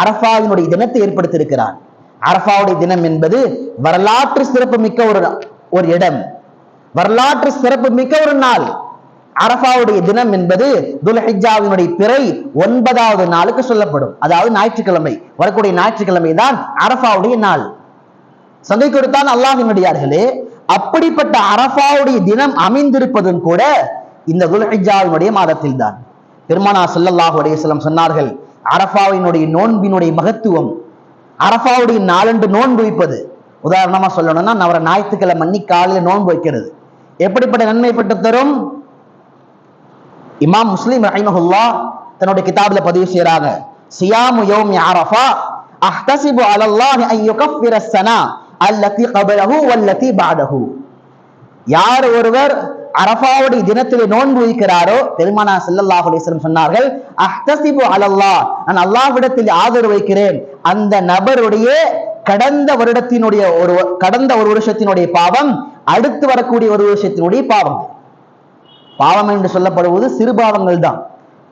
அரஃபாவினுடைய தினத்தை ஏற்படுத்தியிருக்கிறான் அரஃபாவுடைய தினம் என்பது வரலாற்று சிறப்பு மிக்க ஒரு ஒரு இடம். வரலாற்று சிறப்பு மிக்க ஒரு நாள். அரஃபாவுடைய தினம் என்பது துல்ஹிஜாவினுடைய பிறை ஒன்பதாவது நாளுக்கு சொல்லப்படும். அதாவது ஞாயிற்றுக்கிழமை. வரக்கூடிய ஞாயிற்றுக்கிழமை தான் அரஃபாவுடைய நாள். சந்தை கொடுத்தான் அல்லாஹினுடையார்களே அப்படிப்பட்ட அரஃபாவுடைய தினம் அமைந்திருப்பதும் கூட இந்த துல்ஹிஜாவினுடைய மாதத்தில் தான் பெருமானா ஸல்லல்லாஹு அலைஹி சொன்னார்கள் அரஃபாவினுடைய நோன்பினுடைய மகத்துவம் அரஃபாவுடைய நாளன்று நோன்பு வைப்பது. உதாரணமா சொல்லணும்னா அவரை ஞாயிற்றுக்கிழமை அன்னி காலையில நோன்பு வைக்கிறது. எப்படிப்பட்ட நன்மை பெற்று தரும்? இமாம் முஸ்லீம் ரஹிமஹுல்லா தன்னுடைய கிதாபில் பதிவு செய்யறாங்க சியாமு யௌமி அரஃபா அஹ்தசிபு அலல்லாஹி அன் யுகஃபிர ஸனா அல்லதி கபலஹு வல்லதி பாதஹு யார் ஒருவர் அரபாவுடைய தினத்திலே நோன்பு வைக்கிறாரோ? பெருமானா செல்லல்லாஹ் சொன்னார்கள் அஹ்தசிபு அலல்லாஹ் நான் அல்லாஹ்விடத்தில் ஆதரவு வைக்கிறேன். அந்த நபருடைய கடந்த வருடத்தினுடைய ஒரு கடந்த ஒரு வருஷத்தினுடைய பாவம் அடுத்து வரக்கூடிய ஒரு வருஷத்தினுடைய பாவம். பாவம் என்று சொல்லப்படுவது சிறு பாவங்கள் தான்.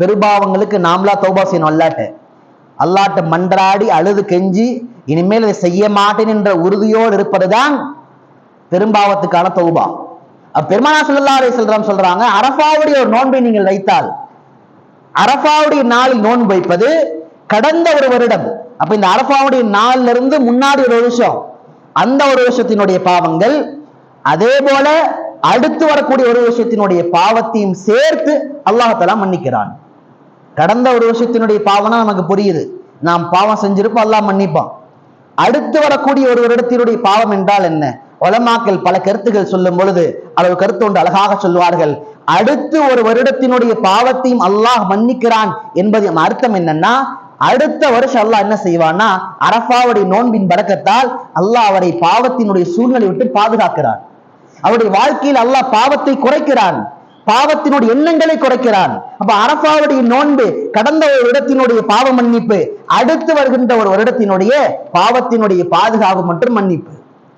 பெருபாவங்களுக்கு நாமளா தௌபா செய்யணும் அல்லாட்ட. அல்லாட்ட மன்றாடி அழுது கெஞ்சி இனிமேல் இதை செய்ய மாட்டேன் என்ற உறுதியோடு இருப்பதுதான் பெரும்பாவத்துக்கான தௌபா. பெருமானா ஸல்லல்லாஹு அலைஹி வஸல்லம் சொல்றாங்க அரபாவுடைய ஒரு நோன்பை நீங்கள் வைத்தால் அரஃபாவுடைய நாளில் நோன்பு வைப்பது கடந்த ஒரு வருடம். அப்ப இந்த அரபாவுடைய நாள்ல இருந்து முன்னாடி ஒரு வருஷம் அந்த ஒரு வருஷத்தினுடைய பாவங்கள் அதே போல அடுத்து வரக்கூடிய ஒரு வருஷத்தினுடைய பாவத்தையும் சேர்த்து அல்லாஹாலா மன்னிக்கிறான். கடந்த ஒரு வருஷத்தினுடைய பாவம்னா நமக்கு புரியுது. நாம் பாவம் செஞ்சிருப்போம் அல்லாஹ் மன்னிப்பான். அடுத்து வரக்கூடிய ஒரு வருடத்தினுடைய பாவம் என்றால் என்ன? உலமாக்கள் பல கருத்துகள் சொல்லும் பொழுது அளவு கருத்து ஒன்று அழகாக சொல்வார்கள் அடுத்து ஒரு வருடத்தினுடைய பாவத்தையும் அல்லாஹ் மன்னிக்கிறான் என்பதின் அர்த்தம் என்னன்னா அடுத்த வருஷம் அல்லாஹ் என்ன செய்வான்னா அரபாவுடைய நோன்பின் பறக்கத்தால் அல்லாஹ் அவரை பாவத்தினுடைய சூழ்நிலை விட்டு பாதுகாக்கிறான். அவருடைய வாழ்க்கையில் அல்லாஹ் பாவத்தை குறைக்கிறான். பாவத்தினுடைய எண்ணங்களை குறைக்கிறான். அப்ப அரபாவுடைய நோன்பு கடந்த ஒரு இடத்தினுடைய பாவ மன்னிப்பு அடுத்து வருகின்ற ஒரு வருடத்தினுடைய பாவத்தினுடைய பாதுகாப்பு மற்றும் மன்னிப்பு.